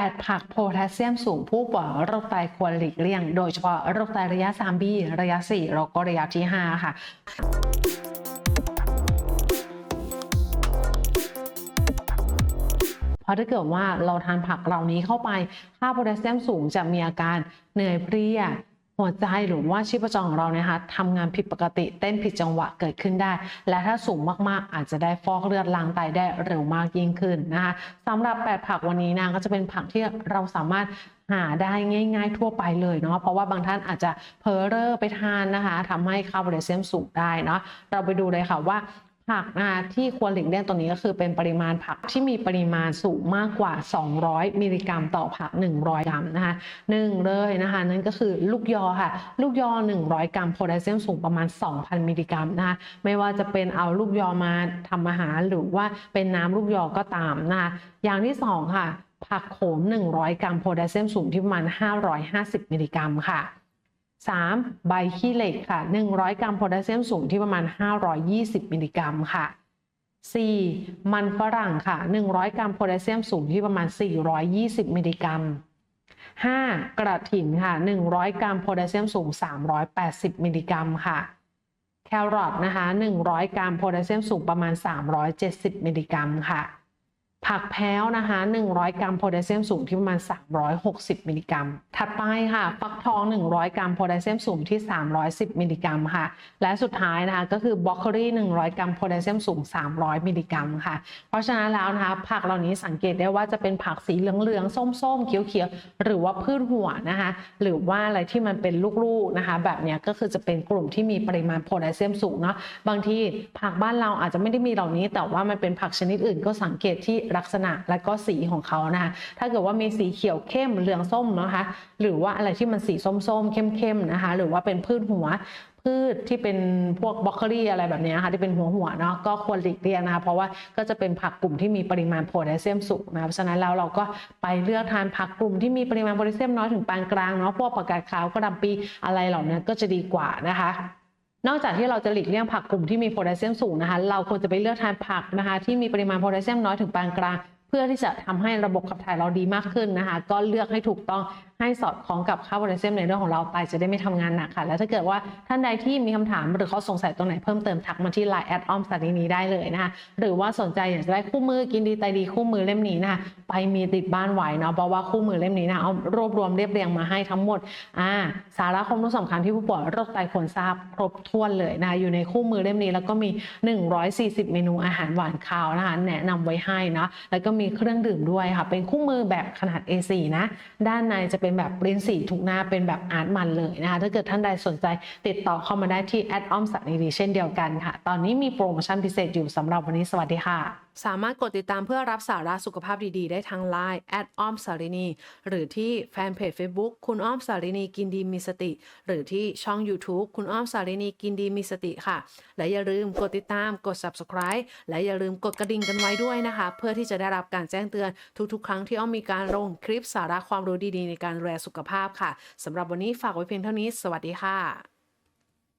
8 ผักโพแทสเซียมสูงผู้ป่วยโรคไตควรหลีกเลี่ยง โดยเฉพาะโรคไตระยะ 3B ระยะ 4 แล้วก็ระยะที่ 5 ค่ะเพราะถ้าเกิดว่าเราทานผักเหล่านี้เข้าไป ค่าโพแทสเซียมสูงจะมีอาการเหนื่อยเพลีย หัวใจหรือว่าชีพจรของเราเนี่ยนะคะทำงานผิดปกติเต้นผิดจังหวะเกิดขึ้นได้ และถ้าสูงมากๆ อาจจะได้ฟอกเลือดล้างไตได้เร็วมากยิ่งขึ้นนะคะสำหรับ 8 ผักวันนี้นะก็จะเป็นผักที่เราสามารถหาได้ง่าย ๆ ทั่วไปเลยเนาะเพราะว่าบางท่านอาจจะเพอเรอร์ไปทานนะคะทำให้ค่าโพแทสเซียมสูงได้เนาะเราไปดูเลยค่ะว่า ผักนะคะที่ควรหลีกเลี่ยงตัวนี้ก็คือเป็นปริมาณผักที่มีปริมาณสูงมากกว่า 200 มิลลิกรัมต่อผัก 100 กรัมนะคะหนึ่งเลยนะคะนั่นก็คือลูกยอค่ะ ลูกยอ 100 กรัมโพแทสเซียมสูงประมาณ 2,000 มิลลิกรัมนะคะไม่ว่าจะเป็นเอาลูกยอมาทำอาหารหรือว่าเป็นน้ำลูกยอก็ตามนะคะอย่างที่สองค่ะ ผักโขม 100 กรัมโพแทสเซียมสูงที่ประมาณ 550 มิลลิกรัมค่ะ 3. ใบขี้เหล็กค่ะ 100 กรัมโพแทสเซียมสูงที่ประมาณ 520 มิลลิกรัมค่ะ 4. มันฝรั่งค่ะ 100 กรัมโพแทสเซียมสูงที่ประมาณ 420 มิลลิกรัม 5. กระถิ่นค่ะ 100 กรัมโพแทสเซียมสูง 380 มิลลิกรัมค่ะ แครอทนะคะ 100 กรัมโพแทสเซียมสูงประมาณ 370 มิลลิกรัมค่ะ ผักแพ้วนะคะ 100 กรัมโพแทสเซียมสูงที่ประมาณ 360 มิลลิกรัม ถัดไปค่ะ ฟักทอง 100 กรัมโพแทสเซียมสูงที่ 310 มิลลิกรัมค่ะ และสุดท้ายนะคะก็คือบรอกโคลี100 กรัมโพแทสเซียมสูง 300 มิลลิกรัมค่ะ เพราะฉะนั้นแล้วนะคะ ผักเหล่านี้สังเกตได้ว่าจะเป็นผักสีเหลืองๆ ส้มๆ เขียวๆ หรือว่าพืชหัวนะคะ หรือว่าอะไรที่มันเป็นลูกๆนะคะ แบบเนี้ยก็คือจะเป็นกลุ่มที่มีปริมาณโพแทสเซียมสูงเนาะ บางทีผักบ้านเราอาจจะไม่ได้มีเหล่านี้ แต่ว่ามันเป็นผักชนิดอื่นก็สังเกตที่ลักษณะและก็สีของเขานะคะถ้าเกิดว่ามีสีเขียวเข้มเหลืองส้มนะคะหรือว่าอะไรที่มันสีส้มๆเข้มๆนะคะหรือว่าเป็นพืชหัวพืชที่เป็นพวกบรอกโคลีอะไรแบบนี้ค่ะที่เป็นหัวหัวเนาะก็ควรหลีกเลี่ยงนะคะเพราะว่าก็จะเป็นผักกลุ่มที่มีปริมาณโพแทสเซียมสูงนะเพราะฉะนั้นแล้วเราก็ไปเลือกทานผักกลุ่มที่มีปริมาณโพแทสเซียมน้อยถึงปานกลางเนาะพวกผักกาดขาวกระหล่ำปีอะไรเหล่านี้ก็จะดีกว่านะคะ นอกจากที่เราจะหลีกเลี่ยงผักกลุ่มที่มีโพแทสเซียมสูงนะคะ เราควรจะไปเลือกทานผักนะคะ ที่มีปริมาณโพแทสเซียมน้อยถึงปานกลาง เพื่อที่จะทำให้ระบบขับถ่ายเราดีมากขึ้นนะคะ ก็เลือกให้ถูกต้องให้สอดคล้องกับค่าโพแทสเซียมในเรื่องของเราไตจะได้ไม่ทำงานหนักค่ะ แล้วถ้าเกิดว่าท่านใดที่มีคำถามหรือเขาสงสัยตรงไหนเพิ่มเติมทักมาที่ Line แอดออมสตารีนี้ได้เลยนะคะ หรือว่าสนใจอยากจะได้คู่มือกินดีไตดีคู่มือเล่มนี้นะคะ ไปมีติดบ้านไว้เนาะเพราะว่าคู่มือเล่มนี้นะเอารวบรวมเรียบเรียงมาให้ทั้งหมดอ่าสาระความรู้สำคัญที่ผู้ป่วยโรคไตควรทราบครบถ้วนเลยนะอยู่ในคู่มือเล่มนี้ แล้วก็มี 140 เมนูอาหารหวานคาวนะคะแนะนำไว้ให้เนาะแล้วก็มีเครื่องดื่มด้วยค่ะ เป็นคู่มือแบบขนาด A4 นะด้านในจะเป็นแบบปริ้นสีทุกหน้าเป็นแบบอาร์ตมันเลยนะคะถ้าเกิดท่านใดสนใจติดต่อเข้ามาได้ที่แอดออมสักนิดีเช่นเดียวกันค่ะ ตอนนี้มีโปรโมชั่นพิเศษอยู่สำหรับวันนี้สวัสดีค่ะสามารถกดติดตามเพื่อรับสาระสุขภาพดีๆ ได้ทาง Line แอดออมสารินีหรือที่แฟนเพจ Facebook คุณอ้อมสารินีกินดีมีสติ หรือที่ช่อง YouTube คุณอ้อมสารินีกินดีมีสติค่ะ และอย่าลืมกดติดตามกด subscribe และอย่าลืมกดกระดิ่งกันไว้ด้วยนะคะ เพื่อที่จะได้รับการแจ้งเตือนทุกๆ ครั้งที่อ้อมมีการลงคลิปสาระความรู้ดีๆ ในการดูแลสุขภาพค่ะสำหรับวันนี้ฝากไว้เพียงเท่านี้ สวัสดีค่ะ